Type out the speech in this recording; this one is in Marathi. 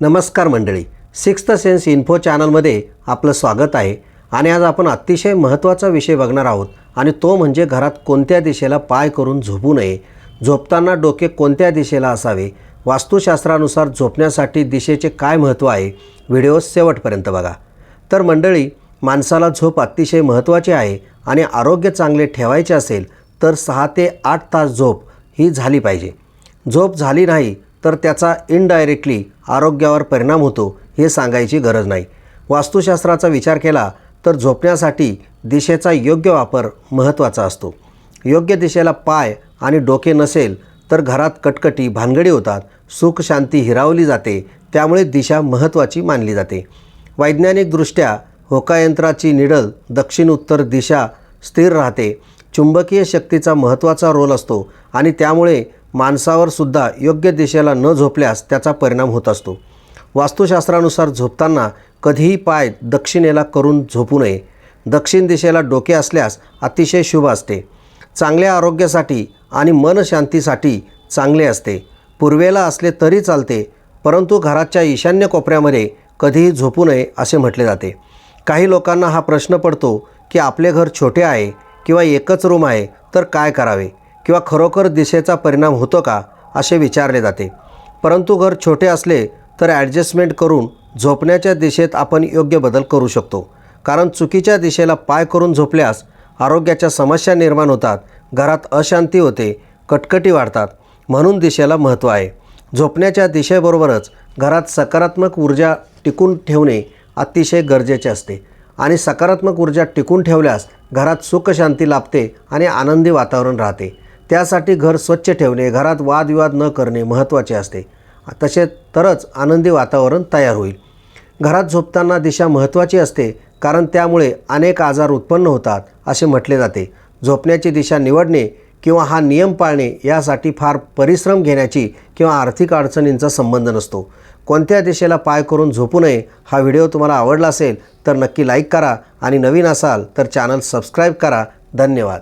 नमस्कार मंडळी सिक्स्थ सेन्स इन्फो चॅनलमध्ये आपलं स्वागत आहे. आणि आज आपण अतिशय महत्त्वाचा विषय बघणार आहोत आणि तो म्हणजे घरात कोणत्या दिशेला पाय करून झोपू नये. झोपताना डोके कोणत्या दिशेला असावे? वास्तुशास्त्रानुसार झोपण्यासाठी दिशेचे काय महत्त्व आहे? व्हिडिओ शेवटपर्यंत बघा. तर मंडळी माणसाला झोप अतिशय महत्त्वाची आहे आणि आरोग्य चांगले ठेवायचे असेल तर सहा ते आठ तास झोप ही झाली पाहिजे. झोप झाली नाही तर त्याचा इनडायरेक्टली आरोग्यावर परिणाम होतो हे सांगायची गरज नाही. वास्तुशास्त्राचा विचार केला तर झोपण्यासाठी दिशेचा योग्य वापर महत्त्वाचा असतो. योग्य दिशेला पाय आणि डोके नसेल तर घरात कटकटी भानगडी होतात. सुख शांती हिरावली जाते. त्यामुळे दिशा महत्त्वाची मानली जाते. वैज्ञानिकदृष्ट्या होकायंत्राची निडल दक्षिण उत्तर दिशा स्थिर राहते. चुंबकीय शक्तीचा महत्त्वाचा रोल असतो आणि त्यामुळे माणसावर सुद्धा योग्य दिशेला न झोपल्यास त्याचा परिणाम होत असतो. वास्तुशास्त्रानुसार झोपताना कधीही पाय दक्षिणेला करून झोपू नये. दक्षिण दिशेला डोके असल्यास अतिशय शुभ असते. चांगल्या आरोग्यासाठी आणि मनशांतीसाठी चांगले असते. पूर्वेला असले तरी चालते परंतु घराच्या ईशान्य कोपऱ्यामध्ये कधीही झोपू नये असे म्हटले जाते. काही लोकांना हा प्रश्न पडतो की आपले घर छोटे आहे किंवा एकच रूम आहे तर काय करावे? किंवा खरोखर दिशेचा परिणाम होतो का असे विचारले जाते. परंतु घर छोटे असले तर ॲडजस्टमेंट करून झोपण्याच्या दिशेत आपण योग्य बदल करू शकतो. कारण चुकीच्या दिशेला पाय करून झोपल्यास आरोग्याच्या समस्या निर्माण होतात घरात अशांती होते कटकटी वाढतात. म्हणून दिशेला महत्त्व आहे. झोपण्याच्या दिशेबरोबरच घरात सकारात्मक ऊर्जा टिकून ठेवणे अतिशय गरजेचे असते. आणि सकारात्मक ऊर्जा टिकून ठेवल्यास घरात सुखशांती लाभते आणि आनंदी वातावरण राहते. त्यासाठी घर स्वच्छ ठेवणे घरात वादविवाद न करणे महत्त्वाचे असते. तसे तरच आनंदी वातावरण तयार होईल. घरात झोपताना दिशा महत्त्वाची असते कारण त्यामुळे अनेक आजार उत्पन्न होतात असे म्हटले जाते. झोपण्याची दिशा निवडणे किंवा हा नियम पाळणे यासाठी फार परिश्रम घेण्याची किंवा आर्थिक अडचणींचा संबंध नसतो. कोणत्या दिशेला पाय करून झोपू नये हा व्हिडिओ तुम्हाला आवडला असेल तर नक्की लाईक करा आणि नवीन असाल तर चॅनल सबस्क्राईब करा. धन्यवाद.